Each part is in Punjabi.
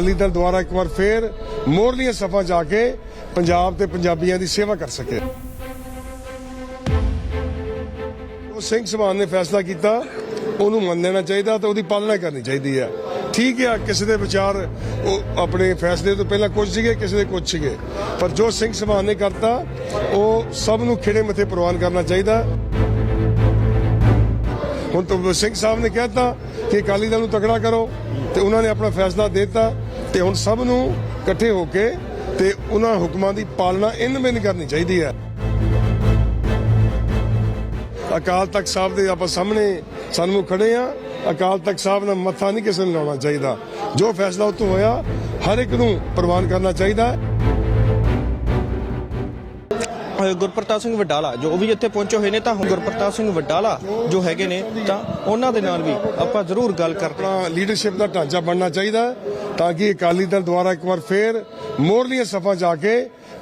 ਅਕਾਲੀ ਦਲ ਦੁਆਰਾ ਇੱਕ ਵਾਰ ਫੇਰ ਮੋਰਲੀਆਂ ਸਫਾ ਜਾ ਕੇ ਪੰਜਾਬ ਤੇ ਪੰਜਾਬੀਆਂ ਦੀ ਸੇਵਾ ਕਰ ਸਕੇ। ਉਹ ਸਿੰਘ ਸਭਾ ਨੇ ਫੈਸਲਾ ਕੀਤਾ, ਉਹਨੂੰ ਮੰਨ ਲੈਣਾ ਚਾਹੀਦਾ ਤੇ ਉਹਦੀ ਪਾਲਣਾ ਕਰਨੀ ਚਾਹੀਦੀ ਹੈ। ਠੀਕ ਹੈ, ਕਿਸੇ ਦੇ ਵਿਚਾਰ ਉਹ ਆਪਣੇ ਫੈਸਲੇ ਤੋਂ ਪਹਿਲਾਂ ਕੁਝ ਸੀਗੇ, ਕਿਸੇ ਦੇ ਕੁਝ ਸੀਗੇ। ਪਰ ਜੋ ਸਿੰਘ ਸਮਾਨ ਨੇ ਕਰਤਾ, ਉਹ ਸਭ ਨੂੰ ਖਿੜੇ ਮੱਥੇ ਪ੍ਰਵਾਨ ਕਰਨਾ ਚਾਹੀਦਾ। ਹੁਣ ਤਾਂ ਸਿੰਘ ਸਾਹਿਬ ਨੇ ਕਹਿਤਾ ਕਿ ਅਕਾਲੀ ਦਲ ਨੂੰ ਤਕੜਾ ਕਰੋ। ਤੇ ਉਹਨਾਂ ਨੇ ਆਪਣਾ ਫੈਸਲਾ ਦੇ ਦਿੱਤਾ ਤੇ ਹੁਣ ਸਭ ਨੂੰ ਇਕੱਠੇ ਹੋ ਕੇ ਤੇ ਉਹਨਾਂ ਹੁਕਮਾਂ ਦੀ ਪਾਲਣਾ ਇਨ ਬਿਨ ਕਰਨੀ ਚਾਹੀਦੀ ਹੈ। ਅਕਾਲ ਤਖਤ ਸਾਹਿਬ ਦੇ ਆਪਾਂ ਸਾਹਮਣੇ ਸਾਨੂੰ ਖੜੇ ਆ ਅਕਾਲ ਤਖਤ ਸਾਹਿਬ ਦਾ ਮੱਥਾ ਨਹੀਂ ਕਿਸੇ ਨੂੰ ਲਾਉਣਾ ਚਾਹੀਦਾ। ਜੋ ਫੈਸਲਾ ਉਤੋਂ ਹੋਇਆ, ਹਰ ਇੱਕ ਨੂੰ ਪ੍ਰਵਾਨ ਕਰਨਾ ਚਾਹੀਦਾ। ਹੈ ਗੁਰਪ੍ਰਤਾਪ ਸਿੰਘ ਵਡਾਲਾ, ਜੋ ਵੀ ਇੱਥੇ ਪਹੁੰਚੇ ਹੋਏ ਨੇ, ਤਾਂ ਹੁਣ ਗੁਰਪ੍ਰਤਾਪ ਸਿੰਘ ਵਡਾਲਾ ਜੋ ਹੈਗੇ ਨੇ, ਤਾਂ ਉਹਨਾਂ ਦੇ ਨਾਲ ਵੀ ਆਪਾਂ ਜ਼ਰੂਰ ਗੱਲ ਕਰਦੇ ਹਾਂ। ਲੀਡਰਸ਼ਿਪ ਦਾ ਢਾਂਚਾ ਬਣਨਾ ਚਾਹੀਦਾ ਤਾਂ ਕਿ ਅਕਾਲੀ ਦਲ ਦੁਆਰਾ ਇੱਕ ਵਾਰ ਫੇਰ ਮੋਰਲੀਆਂ ਸਫਾ ਜਾ ਕੇ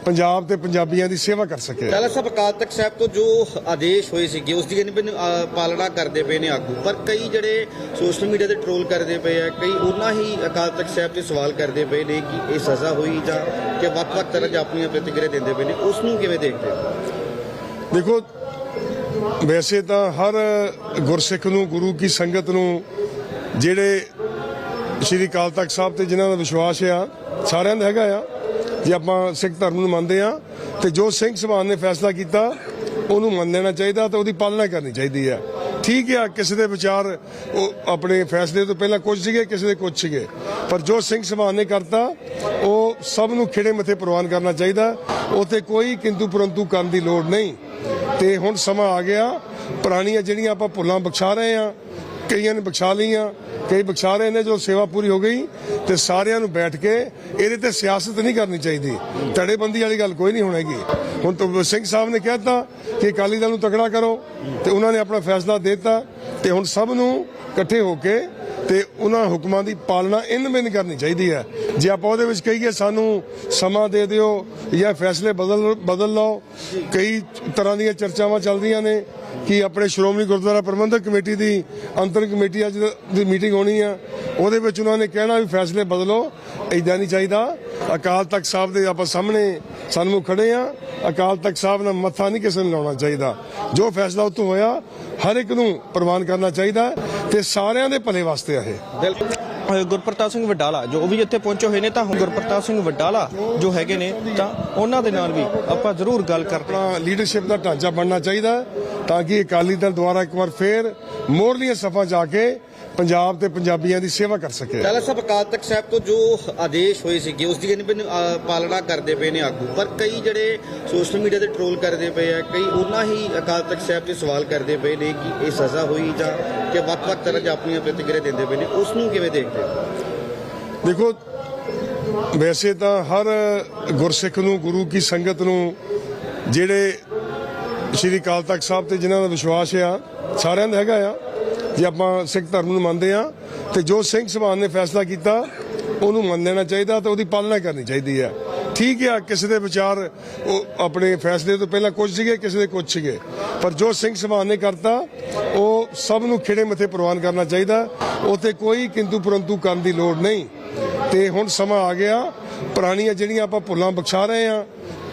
ਪੰਜਾਬ ਤੇ ਪੰਜਾਬੀਆਂ ਦੀ ਸੇਵਾ ਕਰ ਸਕੇ। ਟਾਲਾ ਸਾਹਿਬ ਅਕਾਲ ਤਖਤ ਸਾਹਿਬ ਤੋਂ ਜੋ ਆਦੇਸ਼ ਹੋਏ ਸੀਗੇ ਉਸ ਦੀ ਪਾਲਣਾ ਕਰਦੇ ਪਏ ਨੇ ਆਗੂ। ਪਰ ਕਈ ਜਿਹੜੇ ਸੋਸ਼ਲ ਮੀਡੀਆ ਤੇ ਟ੍ਰੋਲ ਕਰਦੇ ਪਏ ਆ ਕਈ ਉਹਨਾਂ ਹੀ ਅਕਾਲ ਤਖਤ ਸਾਹਿਬ ਤੇ ਸਵਾਲ ਕਰਦੇ ਪਏ ਨੇ ਕਿ ਇਹ ਸਜ਼ਾ ਹੋਈ ਜਾਂ ਕਿ ਵੱਖ-ਵੱਖ ਤਰ੍ਹਾਂ ਦੀਆਂ ਆਪਣੀਆਂ ਪ੍ਰਤੀਕਿਰਿਆ ਦਿੰਦੇ ਪਏ ਨੇ। ਉਸ ਨੂੰ ਕਿਵੇਂ ਦੇਖਦੇ ਹੋ? ਦੇਖੋ ਵੈਸੇ ਤਾਂ ਹਰ ਗੁਰਸਿੱਖ ਨੂੰ ਗੁਰੂ ਕੀ ਸੰਗਤ ਨੂੰ ਜਿਹੜੇ ਸ਼੍ਰੀ ਅਕਾਲ ਤਖਤ ਸਾਹਿਬ ਤੇ ਜਿਨ੍ਹਾਂ ਦਾ ਵਿਸ਼ਵਾਸ ਆ ਸਾਰਿਆਂ ਦਾ ਹੈਗਾ ਆ। ਜੇ ਆਪਾਂ ਸਿੱਖ ਧਰਮ ਨੂੰ ਮੰਨਦੇ ਆ ਤੇ ਜੋ ਸਿੰਘ ਸਭਾ ਨੇ ਫੈਸਲਾ ਕੀਤਾ, ਉਹਨੂੰ ਮੰਨ ਲੈਣਾ ਚਾਹੀਦਾ ਤੇ ਉਹਦੀ ਪਾਲਣਾ ਕਰਨੀ ਚਾਹੀਦੀ ਹੈ। ਠੀਕ ਹੈ, ਕਿਸੇ ਦੇ ਵਿਚਾਰ, ਉਹ ਆਪਣੇ ਫੈਸਲੇ ਤੋਂ ਪਹਿਲਾਂ ਕੁਝ ਸੀਗੇ, ਕਿਸੇ ਦੇ ਕੁਝ ਸੀਗੇ। ਪਰ ਜੋ ਸਿੰਘ ਸਭਾ ਨੇ ਕਰਤਾ, ਉਹ ਸਭ ਨੂੰ ਖਿੜੇ ਮੱਥੇ ਪ੍ਰਵਾਨ ਕਰਨਾ ਚਾਹੀਦਾ। ਉਥੇ ਕੋਈ ਕਿੰਤੂ ਪਰੰਤੂ ਕਰਨ ਦੀ ਲੋੜ ਨਹੀਂ। ਤੇ ਹੁਣ ਸਮਾਂ ਆ ਗਿਆ, ਪੁਰਾਣੀਆਂ ਜਿਹੜੀਆਂ ਆਪਾਂ ਭੁੱਲਾਂ ਬਖਸ਼ਾ ਰਹੇ ਆ ਕਈਆਂ ਨੇ ਬਖਸ਼ਾ ਲਈਆਂ ਕਈ ਬਖਸ਼ਾ ਰਹੇ ਨੇ ਜਦੋਂ ਸੇਵਾ ਪੂਰੀ ਹੋ ਗਈ ਤੇ ਸਾਰਿਆਂ ਨੂੰ ਬੈਠ ਕੇ ਇਹਦੇ ਤੇ ਸਿਆਸਤ ਨਹੀਂ ਕਰਨੀ ਚਾਹੀਦੀ। ਧੜੇਬੰਦੀ ਵਾਲੀ ਗੱਲ ਕੋਈ ਨਹੀਂ ਹੋਣੇਗੀ ਹੁਣ ਤਾਂ ਸਿੰਘ ਸਾਹਿਬ ਨੇ ਕਹਿਤਾ ਕਿ ਅਕਾਲੀ ਦਲ ਨੂੰ ਤਕੜਾ ਕਰੋ ਤੇ ਉਹਨਾਂ ਨੇ ਆਪਣਾ ਫੈਸਲਾ ਦੇ ਦਿੱਤਾ। ਤੇ ਹੁਣ ਸਭ ਨੂੰ ਇਕੱਠੇ ਹੋ ਕੇ ਤੇ ਉਹਨਾਂ ਹੁਕਮਾਂ ਦੀ ਪਾਲਣਾ ਇਨ ਬਿਨ ਕਰਨੀ ਚਾਹੀਦੀ ਹੈ। ਜੇ ਆਪਾਂ ਉਹਦੇ ਵਿੱਚ ਕਹੀਏ ਸਾਨੂੰ ਸਮਾਂ ਦੇ ਦਿਓ ਜਾਂ ਫੈਸਲੇ ਬਦਲ ਬਦਲ ਲਓ, ਕਈ ਤਰ੍ਹਾਂ ਦੀਆਂ ਚਰਚਾਵਾਂ ਚੱਲਦੀਆਂ ਨੇ ਕਿ ਆਪਣੇ ਸ਼੍ਰੋਮਣੀ ਗੁਰਦੁਆਰਾ ਪ੍ਰਬੰਧਕ ਕਮੇਟੀ ਦੀ, ਅੰਤਰ ਕਮੇਟੀ ਅੱਜ ਦੀ ਮੀਟਿੰਗ ਹੋਣੀ ਆ, ਉਹਦੇ ਵਿੱਚ ਉਹਨਾਂ ਨੇ ਕਹਿਣਾ ਵੀ ਫੈਸਲੇ ਬਦਲੋ ਇਦਾਂ ਨਹੀਂ ਚਾਹੀਦਾ। ਅਕਾਲ ਤਖਤ ਸਾਹਿਬ ਦੇ ਆਪਾਂ ਸਾਹਮਣੇ ਸਾਨੂੰ ਖੜੇ ਆ ਅਕਾਲ ਤਖਤ ਸਾਹਿਬ ਦਾ ਮੱਥਾ ਨਹੀਂ ਕਿਸੇ ਨੂੰ ਲਾਉਣਾ ਚਾਹੀਦਾ। ਜੋ ਫੈਸਲਾ ਉਤੋਂ ਹੋਇਆ ਹਰ ਇੱਕ ਨੂੰ ਪ੍ਰਵਾਨ ਕਰਨਾ ਚਾਹੀਦਾ ਤੇ ਸਾਰਿਆਂ ਦੇ ਭਲੇ ਵਾਸਤੇ ਆ ਇਹ। ਬਿਲਕੁਲ। ਗੁਰਪ੍ਰਤਾਪ ਸਿੰਘ ਵਡਾਲਾ ਜੋ ਵੀ ਇੱਥੇ ਪਹੁੰਚੇ ਹੋਏ ਨੇ ਤਾਂ ਗੁਰਪ੍ਰਤਾਪ ਸਿੰਘ ਵਡਾਲਾ ਜੋ ਹੈਗੇ ਨੇ ਤਾਂ ਉਹਨਾਂ ਦੇ ਨਾਲ ਵੀ ਆਪਾਂ ਜ਼ਰੂਰ ਗੱਲ ਕਰਦੇ ਹਾਂ। ਲੀਡਰਸ਼ਿਪ ਦਾ ਢਾਂਚਾ ਬਣਨਾ ਚਾਹੀਦਾ ਤਾਂ ਕਿ ਅਕਾਲੀ ਦਲ ਦੁਆਰਾ ਇੱਕ ਵਾਰ ਫੇਰ ਮੋਰਲੀਆਂ ਸਫਾ ਜਾ ਕੇ ਪੰਜਾਬ ਤੇ ਪੰਜਾਬੀਆਂ ਦੀ ਸੇਵਾ ਕਰ ਸਕੇ। ਟਾਲਾ ਸਾਹਿਬ ਅਕਾਲ ਤਖਤ ਸਾਹਿਬ ਤੋਂ ਜੋ ਆਦੇਸ਼ ਹੋਏ ਸੀਗੇ ਉਸ ਦੀ ਕਹਿੰਦੇ ਪਾਲਣਾ ਕਰਦੇ ਪਏ ਨੇ ਆਗੂ। ਪਰ ਕਈ ਜਿਹੜੇ ਸੋਸ਼ਲ ਮੀਡੀਆ ਤੇ ਟ੍ਰੋਲ ਕਰਦੇ ਪਏ ਆ ਕਈ ਉਹਨਾਂ ਹੀ ਅਕਾਲ ਤਖਤ ਸਾਹਿਬ ਤੇ ਸਵਾਲ ਕਰਦੇ ਪਏ ਨੇ ਕਿ ਇਹ ਸਜ਼ਾ ਹੋਈ ਜਾਂ ਕਿ ਵੱਖ-ਵੱਖ ਤਰ੍ਹਾਂ ਦੀਆਂ ਆਪਣੀਆਂ ਪ੍ਰਤੀਕਿਰਿਆ ਦਿੰਦੇ ਪਏ ਨੇ। ਉਸ ਨੂੰ ਕਿਵੇਂ ਦੇਖਦੇ ਹੋ? ਦੇਖੋ ਵੈਸੇ ਤਾਂ ਹਰ ਗੁਰਸਿੱਖ ਨੂੰ ਗੁਰੂ ਕੀ ਸੰਗਤ ਨੂੰ ਜਿਹੜੇ ਸ਼੍ਰੀ ਅਕਾਲ ਤਖਤ ਸਾਹਿਬ ਤੇ ਜਿਨ੍ਹਾਂ ਦਾ ਵਿਸ਼ਵਾਸ ਆ ਸਾਰਿਆਂ ਦਾ ਹੈਗਾ ਆ। ਜੇ ਆਪਾਂ ਸਿੱਖ ਧਰਮ ਨੂੰ ਮੰਨਦੇ ਆ ਤੇ ਜੋ ਸਿੰਘ ਸਭਾ ਨੇ ਫੈਸਲਾ ਕੀਤਾ, ਉਹਨੂੰ ਮੰਨ ਲੈਣਾ ਚਾਹੀਦਾ ਤੇ ਉਹਦੀ ਪਾਲਣਾ ਕਰਨੀ ਚਾਹੀਦੀ ਹੈ। ਠੀਕ ਹੈ, ਕਿਸੇ ਦੇ ਵਿਚਾਰ, ਉਹ ਆਪਣੇ ਫੈਸਲੇ ਤੋਂ ਪਹਿਲਾਂ ਕੁਝ ਸੀਗੇ, ਕਿਸੇ ਦੇ ਕੁਝ ਸੀਗੇ। ਪਰ ਜੋ ਸਿੰਘ ਸਭਾ ਨੇ ਕਰਤਾ, ਉਹ ਸਭ ਨੂੰ ਖਿੜੇ ਮੱਥੇ ਪ੍ਰਵਾਨ ਕਰਨਾ ਚਾਹੀਦਾ। ਉਥੇ ਕੋਈ ਕਿੰਤੂ ਪਰੰਤੂ ਕਰਨ ਦੀ ਲੋੜ ਨਹੀਂ। ਤੇ ਹੁਣ ਸਮਾਂ ਆ ਗਿਆ, ਪੁਰਾਣੀਆਂ ਜਿਹੜੀਆਂ ਆਪਾਂ ਭੁੱਲਾਂ ਬਖਸ਼ਾ ਰਹੇ ਆ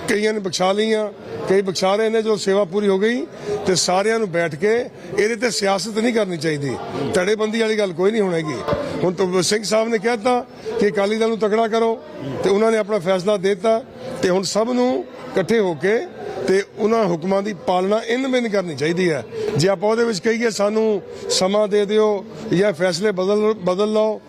ਕਈਆਂ ਨੇ ਬਖਸ਼ਾ ਲਈਆਂ ਕਈ ਬਖਸ਼ਾ ਰਹੇ ਨੇ ਜਦੋਂ ਸੇਵਾ ਪੂਰੀ ਹੋ ਗਈ ਤੇ ਸਾਰਿਆਂ ਨੂੰ ਬੈਠ ਕੇ ਇਹਦੇ ਤੇ ਸਿਆਸਤ ਨਹੀਂ ਕਰਨੀ ਚਾਹੀਦੀ। ਧੜੇਬੰਦੀ ਵਾਲੀ ਗੱਲ ਕੋਈ ਨਹੀਂ ਹੋਣੇਗੀ ਹੁਣ ਤਾਂ ਸਿੰਘ ਸਾਹਿਬ ਨੇ ਕਹਿਤਾ ਕਿ ਅਕਾਲੀ ਦਲ ਨੂੰ ਤਕੜਾ ਕਰੋ ਤੇ ਉਹਨਾਂ ਨੇ ਆਪਣਾ ਫੈਸਲਾ ਦੇ ਦਿੱਤਾ ਤੇ ਹੁਣ ਸਭ ਨੂੰ ਇਕੱਠੇ ਹੋ ਕੇ ਤੇ ਉਹਨਾਂ ਹੁਕਮਾਂ ਦੀ ਪਾਲਣਾ ਇਨ ਬਿਨ ਕਰਨੀ ਚਾਹੀਦੀ ਹੈ। ਜੇ ਆਪਾਂ ਉਹਦੇ ਵਿੱਚ ਕਹੀਏ ਸਾਨੂੰ ਸਮਾਂ ਦੇ ਦਿਓ ਜਾਂ ਫੈਸਲੇ ਬਦਲ ਬਦਲ ਲਓ,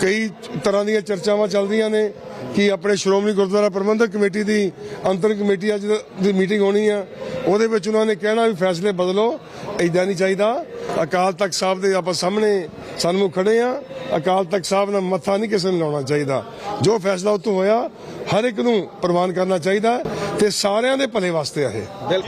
ਕਈ ਤਰ੍ਹਾਂ ਦੀਆਂ ਚਰਚਾਵਾਂ ਚੱਲਦੀਆਂ ਨੇ ਕਿ ਆਪਣੇ ਸ਼੍ਰੋਮਣੀ ਗੁਰਦੁਆਰਾ ਪ੍ਰਬੰਧਕ ਕਮੇਟੀ ਦੀ ਅੰਤਰ ਕਮੇਟੀ ਅੱਜ ਦੀ ਮੀਟਿੰਗ ਹੋਣੀ ਆ, ਉਹਦੇ ਵਿੱਚ ਉਹਨਾਂ ਨੇ ਕਹਿਣਾ ਵੀ ਫੈਸਲੇ ਬਦਲੋ ਇਦਾਂ ਨਹੀਂ ਚਾਹੀਦਾ। ਅਕਾਲ ਤਖਤ ਸਾਹਿਬ ਦੇ ਆਪਾਂ ਸਾਹਮਣੇ ਸਾਨੂੰ ਖੜੇ ਆ। ਅਕਾਲ ਤਖਤ ਸਾਹਿਬ ਨਾਲ ਮੱਥਾ ਨਹੀਂ ਕਿਸੇ ਨੂੰ ਲਾਉਣਾ ਚਾਹੀਦਾ। ਜੋ ਫੈਸਲਾ ਉਤੋਂ ਹੋਇਆ, ਹਰ ਇੱਕ ਨੂੰ ਪ੍ਰਵਾਨ ਕਰਨਾ ਚਾਹੀਦਾ ਹੈ ਤੇ ਸਾਰਿਆਂ ਦੇ ਭਲੇ ਵਾਸਤੇ ਆ ਇਹ। ਬਿਲਕੁਲ